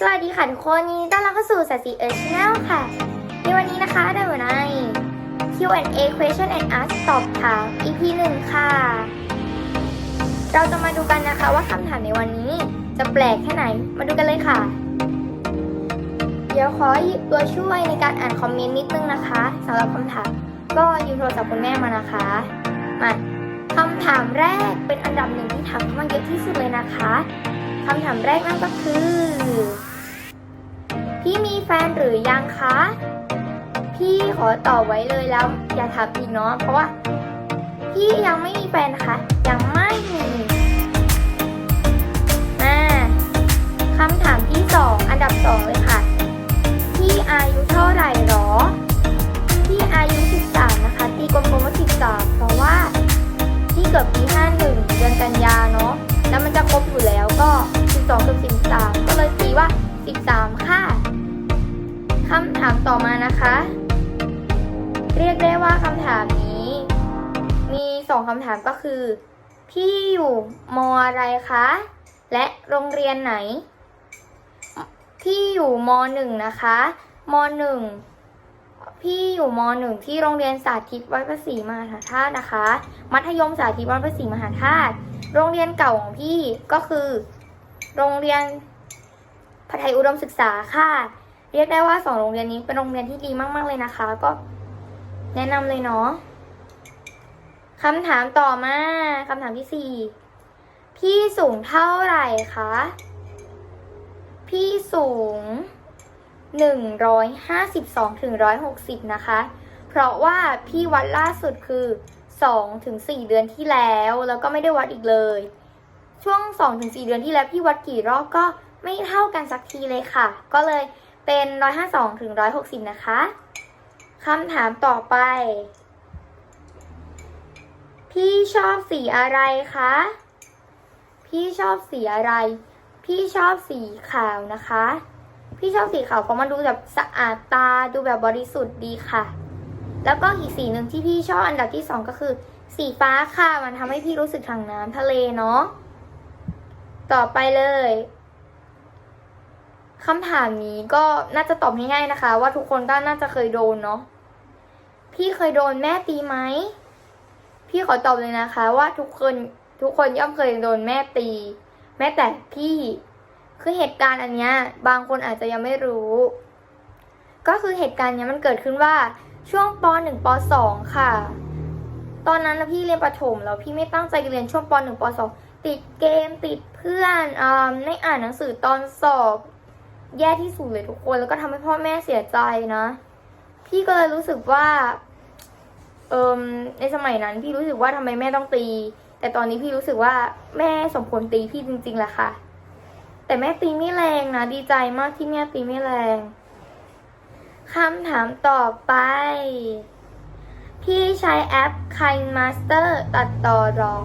สวัสดีค่ะทุกคนยินดีต้อนรับเข้าสู่สัตสีเอชแนลค่ะ ในวันนี้นะคะได้อยู่ใน Q&A question and answer ตอบถาม EP 1 ค่ะ เราจะมาดูกันนะคะว่าคำถามในวันนี้จะแปลกแค่ไหนมาดูกันเลยค่ะ เดี๋ยวขอหยิบตัวช่วยในการอ่านคอมเมนต์นิดนึงนะคะสำหรับคำถามก็ยืมโทรศัพท์คุณแม่มานะคะมาคำถามแรกเป็นอันดับหนึ่งที่ถามมาเยอะที่สุดเลยนะคะคำถามแรกนั่นก็คือ พี่มีแฟนหรือยังคะ พี่ขอตอบไว้เลยแล้ว อย่าถามอีกเนาะเพราะว่า พี่ยังไม่มีแฟนนะคะ ยังไม่มีมาคำถามที่สองอันดับสองเลยค่ะ พี่อายุเท่าไหร่หรอ พี่อายุ 13 นะคะ ตีกลมๆว่า13 เพราะว่าพี่เกิดปี 51 เดือนกันยาเนาะแล้วมันจะครบอยู่แล้วก็ 12กับ13 ก็เลยตีว่า 13 ค่ะ คำถามต่อมานะคะ เรียกได้ว่าคำถามนี้ มีสองคำถามก็คือ พี่อยู่มอะไรคะ และโรงเรียนไหน พี่อยู่มหนึ่งนะคะมหนึ่งพี่อยู่มหนึ่งที่โรงเรียนสาธิตวัดพระศรีมหาธาตุนะคะ มัธยมสาธิตวัดพระศรีมหาธาตุโรงเรียนเก่าของพี่ก็คือ โรงเรียนพัทยอุดมศึกษาค่ะ เรียกได้ว่าสองโรงเรียนนี้เป็นโรงเรียนที่ดีมาก ๆ เลยนะคะ ก็แนะนำเลยเนาะคำถามต่อมาคำถามที่สี่พี่สูงเท่าไหร่คะ พี่สูง152ถึง160นะคะ เพราะว่าพี่วัดล่าสุดคือ2ถึง4เดือนที่แล้ว แล้วก็ไม่ได้วัดอีกเลย ช่วง2ถึง4เดือนที่แล้วพี่วัดกี่รอบก็ไม่เท่ากันสักทีเลยค่ะ ก็เลย เป็น 152 ถึง 160 นะคะคำถามต่อไป พี่ชอบสีอะไรคะ พี่ชอบสีอะไร พี่ชอบสีขาวนะคะ พี่ชอบสีขาวเพราะมันดูแบบสะอาดตาดูแบบบริสุทธิ์ดีค่ะ แล้วก็อีกสีหนึ่งที่พี่ชอบอันดับที่สองก็คือ สีฟ้าค่ะ มันทำให้พี่รู้สึกทางน้ำทะเลเนาะ ต่อไปเลย คำถามนี้ก็น่าจะตอบง่ายๆนะคะ ว่าทุกคนก็น่าจะเคยโดนเนาะพี่เคยโดนแม่ตีไหมพี่ขอตอบเลยนะคะ ว่าทุกคนทุกคนย่อมเคยโดนแม่ตี แม้แต่พี่คือเหตุการณ์อันเนี้ยบางคนอาจจะยังไม่รู้ ก็คือเหตุการณ์เนี้ยมันเกิดขึ้นว่าช่วงป .1 ป .2 ค่ะ ตอนนั้นนะพี่เรียนประถมแล้วพี่ไม่ตั้งใจเรียนช่วงป .1 ป .2 ติดเกมติดเพื่อนอ่าไม่อ่านหนังสือตอนสอบ แย่ที่สุดเลยทุกคนแล้วก็ทำให้พ่อแม่เสียใจนะ พี่ก็เลยรู้สึกว่า เอิมในสมัยนั้น พี่รู้สึกว่าทำไมแม่ต้องตี แต่ตอนนี้พี่รู้สึกว่าแม่สมควรตีพี่จริงๆแหละค่ะ แต่แม่ตีไม่แรงนะดีใจมากที่แม่ตีไม่แรงคำถามต่อไป พี่ใช้แอป Kind Master ตัดต่อหรอ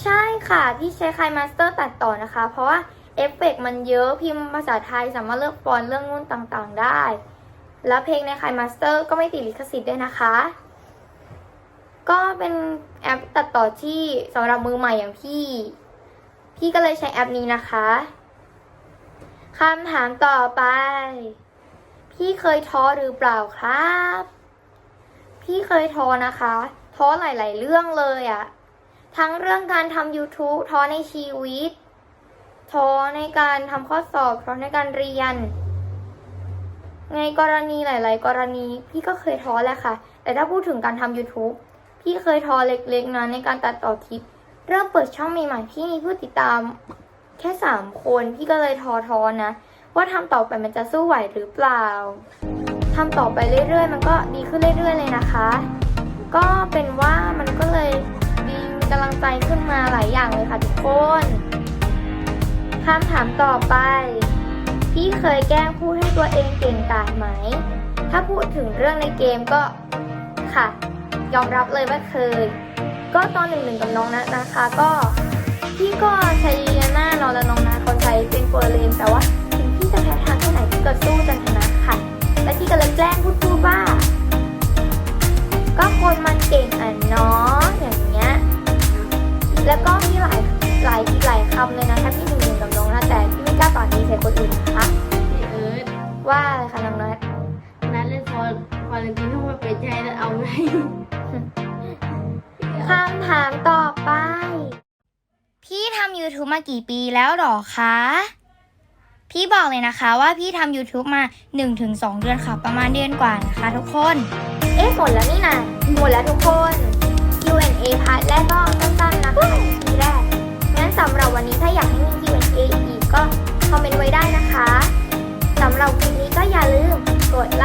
ใช่ค่ะ พี่ใช้ Kind Master ตัดต่อนะคะ เพราะว่า เอฟเฟกต์มันเยอะพิมพ์ภาษาไทยสามารถเลือกฟอนต์เรื่องนู่นต่างๆ ได้ แล้วเพลงใน Kind Master ก็ไม่ติดลิขสิทธิ์ด้วยนะคะ ก็เป็นแอปตัดต่อที่สำหรับมือใหม่อย่างพี่ พี่ก็เลยใช้แอปนี้นะคะคำถามต่อไป พี่เคยท้อหรือเปล่าครับ พี่เคยท้อนะคะท้อหลาย ๆ เรื่องเลยอะทั้งเรื่องการทำ YouTube ท้อในชีวิต ท้อในการทำข้อสอบท้อในการเรียน ในกรณีหลาย ๆ กรณีพี่ก็เคยท้อแหละค่ะ แต่ถ้าพูดถึงการทำ YouTube พี่เคยท้อเล็ก ๆ นะในการตัดต่อคลิป เริ่มเปิดช่องใหม่ๆพี่มีผู้ติดตามแค่สามคนพี่ก็เลยท้อท้อนะ ว่าทำต่อไปมันจะสู้ไหวหรือเปล่าทำต่อไปเรื่อย ๆ มันก็ดีขึ้นเรื่อย ๆ เลยนะคะ ก็เป็นว่ามันก็เลยดีมีกำลังใจขึ้นมาหลายอย่างเลยค่ะทุกคน คำถามต่อไป พี่เคยแกล้งพูดให้ตัวเองเก่งกาจไหม ถ้าพูดถึงเรื่องในเกมก็ค่ะ ยอมรับเลยว่าเคย ก็ตอนหนึ่งหนึ่งกับน้องนะนะคะ ก็พี่ก็ใช้หน้าเนอนแล้วน้องนะคนใช้เป็นเฟอร์เลนแต่ว่าถึงพี่จะแพ้ทางแค่ไหนพี่ก็สู้จน คำถามต่อไป พี่ทำ YouTube มากี่ปีแล้วหรอคะ พี่บอกเลยนะคะว่าพี่ทำ YouTube มา 1-2 เดือนค่ะ ประมาณเดือนกว่านะคะทุกคน เอ๊ะหมดแล้วนี่นะหมดแล้วทุกคน Q&A พาร์ทแรกก็สั้นๆนะคะทีแรก งั้นสำหรับวันนี้ถ้าอยากให้มี Q&A อีกก็คอมเมนต์ไว้ได้นะคะ สำหรับคลิปนี้ก็อย่าลืมกดไล